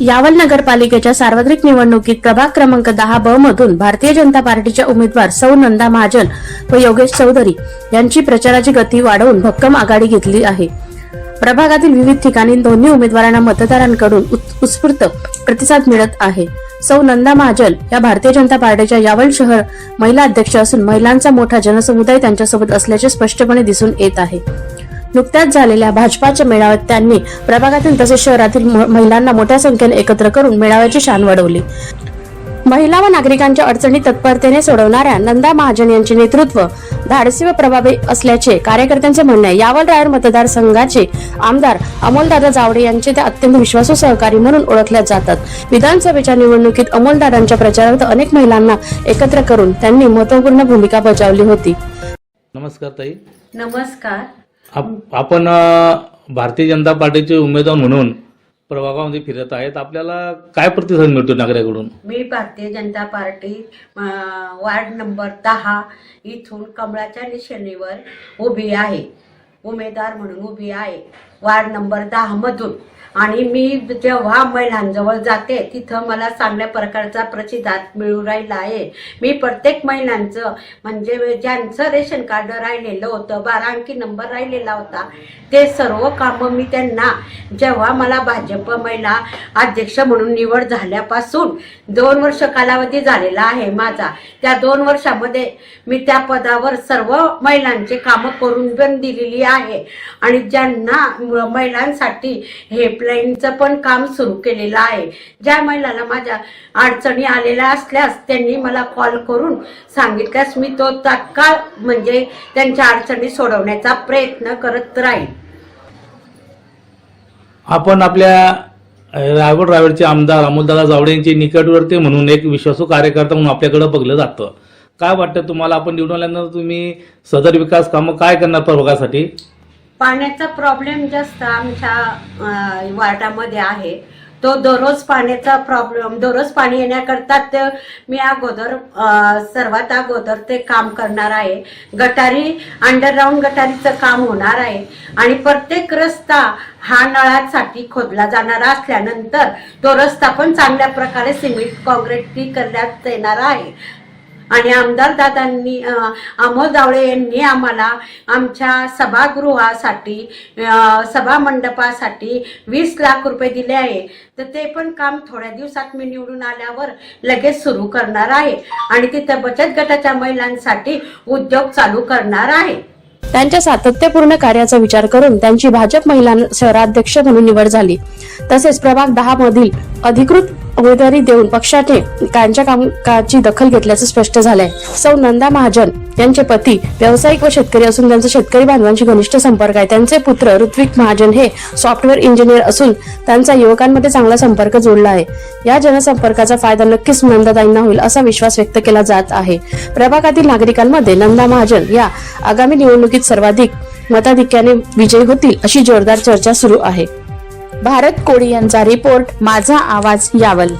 यावल नगरपालिकेच्या सार्वत्रिक निवडणुकीत प्रभाग क्रमांक दहा ब मधून भारतीय जनता पार्टीच्या उमेदवार सौ नंदा महाजन व योगेश चौधरी यांची प्रचाराची गती वाढवून भक्कम आघाडी घेतली आहे. प्रभागातील विविध ठिकाणी दोन्ही उमेदवारांना मतदारांकडून उत्स्फूर्त प्रतिसाद मिळत आहे. सौ नंदा महाजन या भारतीय जनता पार्टीच्या यावल शहर महिला अध्यक्ष असून महिलांचा मोठा जनसमुदाय त्यांच्यासोबत असल्याचे स्पष्टपणे दिसून येत आहे. नुकत्याच झालेल्या भाजपाच्या मेळाव्यात त्यांनी प्रभागातील तसेच शहरातील महिलांना मोठ्या संख्येने एकत्र करून मेळाव्याची शान वाढवली. महिला व नागरिकांच्या अडचणी तत्परतेने सोडवणाऱ्या नंदा महाजन यांचे नेतृत्व धाडसी व प्रभावी असल्याचे कार्यकर्त्यांचे म्हणणे आहे. यावल रायड मतदारसंघाचे आमदार अमोलदादा जावडे यांचे ते अत्यंत विश्वासू सहकारी म्हणून ओळखल्या जातात. विधानसभेच्या निवडणुकीत अमोलदादांच्या प्रचारार्थ अनेक महिलांना एकत्र करून त्यांनी महत्त्वपूर्ण भूमिका बजावली होती. नमस्कार ताई. नमस्कार. आप- आपण भारतीय जनता पार्टीचे उमेदवार म्हणून प्रभागामध्ये फिरत आहेत. आपल्याला काय प्रतिसाद मिळतो नागरिकांकडून? मी भारतीय जनता पार्टी अं, वार्ड नंबर दहा इथून कमळाच्या निशाणीवर उभी आहे. उमेदवार म्हणून उभी आहे. वार्ड नंबर दहा मधून. आणि मी जेव्हा महिलांजवळ जाते तिथं मला चांगल्या प्रकारचा प्रतिसाद मिळू राहिला आहे. मी प्रत्येक महिलांचं म्हणजे ज्यांचं रेशन कार्ड राहिलेलं होतं बारा अंकी नंबर राहिलेला होता ते सर्व कामं मी त्यांना जेव्हा मला भाजप महिला अध्यक्ष म्हणून निवड झाल्यापासून दोन वर्ष कालावधी झालेला आहे माझा. त्या दोन वर्षामध्ये मी त्या पदावर सर्व महिलांचे कामं करून पण दिलेली आहे. आणि ज्यांना महिलांसाठी हे हेल्पलाईनचं पण काम सुरू केलेलं आहे. ज्या महिलाला माझ्या अडचणी आलेल्या असल्यास त्यांनी मला कॉल करून सांगितल्यास मी तो तात्काळ म्हणजे त्यांच्या अडचणी सोडवण्याचा प्रयत्न करत राहील आपण आपल्या रायगड रायगडचे आमदार अमोलदादा जावडे यांचे निकटवर्ती म्हणून एक विश्वासू कार्यकर्ता म्हणून आपल्याकडे बघलं जातं. काय वाटतं तुम्हाला? आपण निवडून आल्यानंतर तुम्ही सदर विकास कामं काय करणार प्रभागासाठी? पाण्याचा प्रॉब्लेम जास्त आमच्या वार्डामध्ये आहे. तो दररोज पाण्याचा प्रॉब्लेम दररोज पाणी येण्याकरता ते मी अगोदर सर्वात अगोदर ते काम करणार आहे. गटारी अंडरग्राऊंड गटारीचं काम होणार आहे. आणि प्रत्येक रस्ता हा नळासाठी खोदला जाणारा असल्यानंतर तो रस्ता पण चांगल्या प्रकारे सिमेंट कॉन्क्रीट करण्यात येणार आहे. आणि आमदार दादांनी अमोल जावळे यांनी आम्हाला आमच्या सभागृहासाठी सभामंडपासाठी सभा मंडपासाठी वीस लाख रुपये दिले आहे. तर ते पण काम थोड्या दिवसात मी निवडून आल्यावर लगेच सुरू करणार आहे. आणि तिथं बचत गटाच्या महिलांसाठी उद्योग चालू करणार आहे. त्यांच्या सातत्यपूर्ण कार्याचा विचार करून त्यांची भाजप महिला शहराध्यक्ष म्हणून निवड झाली. तसेच प्रभाग दहा मधील अधिकृत उमेदवारी देऊन पक्षाने त्यांच्या कामकाची दखल घेतल्याचं स्पष्ट झालंय. सौ नंदा महाजन यांचे पती व्यावसायिक व शेतकरी असून त्यांचा शेतकरी बांधवांशी घनिष्ठ संपर्क आहे. त्यांचे पुत्र ऋत्विक महाजन हे सॉफ्टवेअर इंजिनियर असून त्यांचा युवकांमध्ये चांगला संपर्क जोडला आहे. या जनसंपर्काचा फायदा नक्कीच नंदाताईंना होईल असा विश्वास व्यक्त केला जात आहे. प्रभागातील नागरिकांमध्ये नंदा महाजन या आगामी निवडणुकीत सर्वाधिक मताधिक्याने विजयी होतील अशी जोरदार चर्चा सुरू आहे. भारत कोळी यांचा रिपोर्ट माझा आवाज यावल.